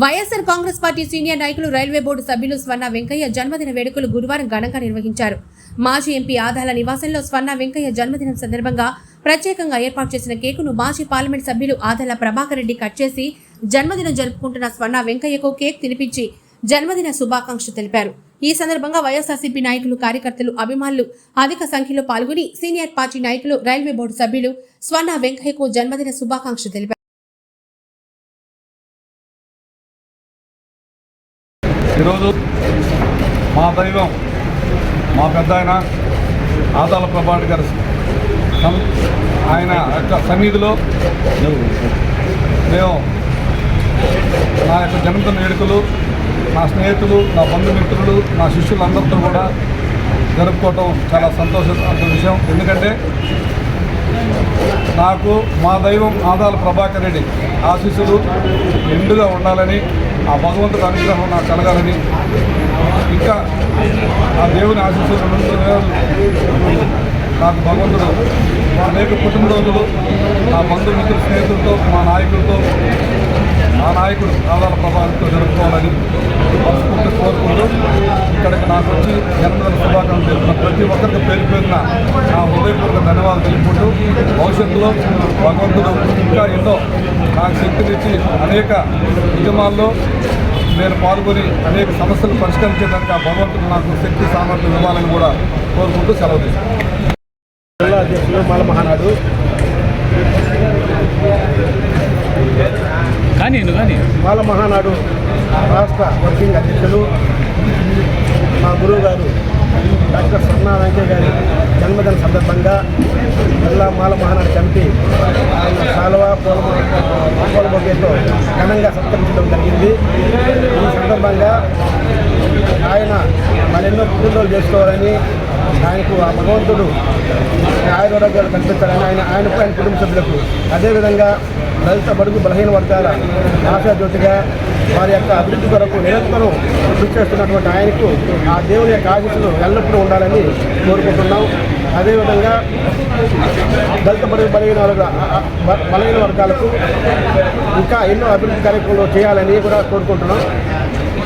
YSR Congress party senior నాయకులు railway board సభ్యులు స్వర్ణ వెంకయ్య జన్మదిన వేడుకలు గురువారం ఘనంగా నిర్వహించారు. మాజీ ఎంపీ ఆదాల నివాసంలో స్వర్ణ వెంకయ్య జన్మదినం సందర్భంగా ప్రత్యేకంగా ఏర్పాటు చేసిన కేకును మాజీ పార్లమెంట్ సభ్యులు ఆదాల ప్రభాకర్ రెడ్డి కట్ చేసి జన్మదినం జరుపుకుంటున్న స్వర్ణ వెంకయ్యకు కేక్ తినిపించి జన్మదిన శుభాకాంక్షలు తెలిపారు. ఈ సందర్భంగా వైఎస్ఆర్సీపీ నాయకులు కార్యకర్తలు అభిమానులు అధిక సంఖ్యలో పాల్గొని సీనియర్ పార్టీ నాయకులు రైల్వే బోర్డు సభ్యులు స్వర్ణ వెంకయ్యకు జన్మదిన శుభాకాంక్షలు తెలిపారు. ఈరోజు మా దైవం మా పెద్ద ఆయన ఆదాల ప్రభాటి గారు సం- ఆయన యొక్క సన్నిధిలో మేము నా యొక్క జన్మదిన వేడుకలు నా స్నేహితులు నా బంధుమిత్రులు నా శిష్యులందరితో కూడా జరుపుకోవటం చాలా సంతోషంత విషయం. ఎందుకంటే నాకు మా దైవం ఆదాల ప్రభాకర్ రెడ్డి ఆశీస్సులు నిండుగా ఉండాలని ఆ భగవంతుడి అనుగ్రహం నాకు కలగాలని ఇంకా ఆ దేవుని ఆశీస్సులు నాకు భగవంతుడు అనేక పుట్టినరోజులు నా బంధుమిత్రుల స్నేహితులతో మా నాయకులతో మా నాయకుడు ఆదాల ప్రభావంతో జరుపుకోవాలని కోరుకుంటూ ఇక్కడికి నాకు వచ్చి జన్మదిన శుభాకాంక్షలు. తెలుపుతున్న ప్రతి ఒక్కరికి పేరు పేరున నా హృదయపూర్వక ధన్యవాదాలు తెలుపుకుంటూ భవిష్యత్తులో భగవంతుడు ఇంకా ఎన్నో నాకు శక్తినిచ్చి అనేక ఉద్యమాల్లో నేను పాల్గొని అనేక సమస్యలు పరిష్కరించేదానికి ఆ భగవంతుడు నాకు శక్తి సామర్థ్యం ఇవ్వాలని కూడా కోరుకుంటూ సెలవు తీసుకుంటాను జిల్లా అధ్యక్షులు మహానాడు కానీ కానీ మాల మహానాడు రాష్ట్ర వర్కింగ్ అధ్యక్షులు మా గురువు గారు డాక్టర్ సన్నా వెంకయ్య గారి జన్మదిన సందర్భంగా జిల్లా మాల మహానాడు కమిటీ ఆయన కాలువ పూల పూల బొగ్గేతో ఘనంగా సత్కరించడం జరిగింది. ఈ సందర్భంగా ఆయన మరెన్నో పుట్టినరోజులు చేసుకోవాలని ఆయనకు ఆ భగవంతుడు ఆయురోగ్యాలు కనిపించాలని ఆయన ఆయనకు ఆయన కుటుంబ సభ్యులకు అదేవిధంగా దళిత బడుగు బలహీన వర్గాల ఆశాజ్యోతిగా వారి యొక్క అభివృద్ధి కొరకు నిరంతరం కృషి చేస్తున్నటువంటి ఆయనకు ఆ దేవుని యొక్క ఆశీస్సులు ఎల్లప్పుడూ ఉండాలని కోరుకుంటున్నాం. అదేవిధంగా దళిత బడుగు బలహీన వర్గ బలహీన వర్గాలకు ఇంకా ఎన్నో అభివృద్ధి కార్యక్రమాలు చేయాలని కూడా కోరుకుంటున్నాం.